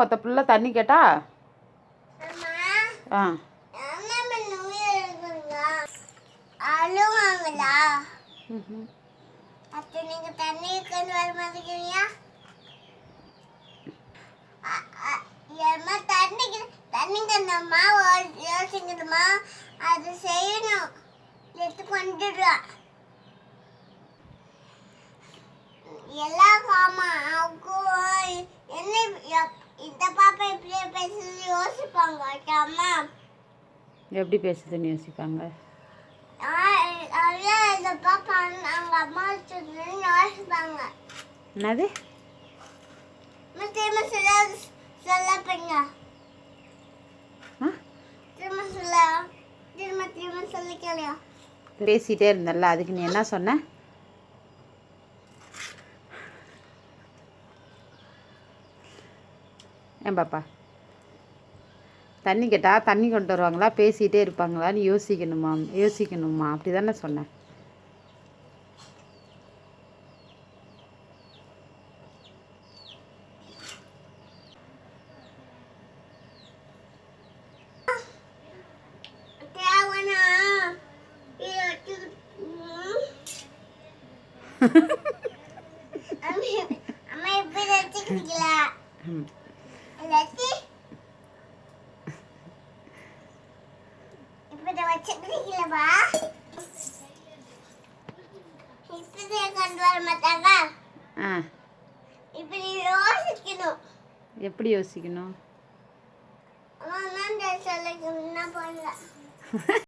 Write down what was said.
ஒருத்த பிள்ளை தண்ணி கேட்டா? ஆ. அது செய்யணும். எடுத்து கொண்டுடுவா எல்லாம் காமா அவங்க என்ன எப்- இந்த பாப்பா இப்படியே பேசுறது யோசிப்பாங்க அம்மா எப்படி பேசுதுன்னு யோசிப்பாங்க அதான் இந்த பாப்பா அவங்க அம்மா சொல்லுன்னு யோசிப்பாங்க என்னது திரும்ப சொல்ல சொல்ல போங்க ஆ திரும்ப எப்படி பேசுதுன்னு யோசிப்பாங்க? சொல்லிக்கலையா பேசிட்டே இருந்தல்ல அதுக்கு நீ என்ன சொன்ன? ஏன் பாப்பா? தண்ணி கேட்டால் தண்ணி கொண்டு வருவாங்களா பேசிகிட்டே இருப்பாங்களான்னு யோசிக்கணுமா யோசிக்கணுமா அப்படி தானே சொன்னேன் அம்மா- எப்படி வச்சுக்கிறீங்களா வச்சுக்கிறீங்களா இப்படி கொண்டு வர மாட்டாங்க. ஆ. இப்படி யோசிக்கணும். எப்படி யோசிக்கணும்? அம்மா நான் சொல்லிக்கணும் என்ன பண்ணல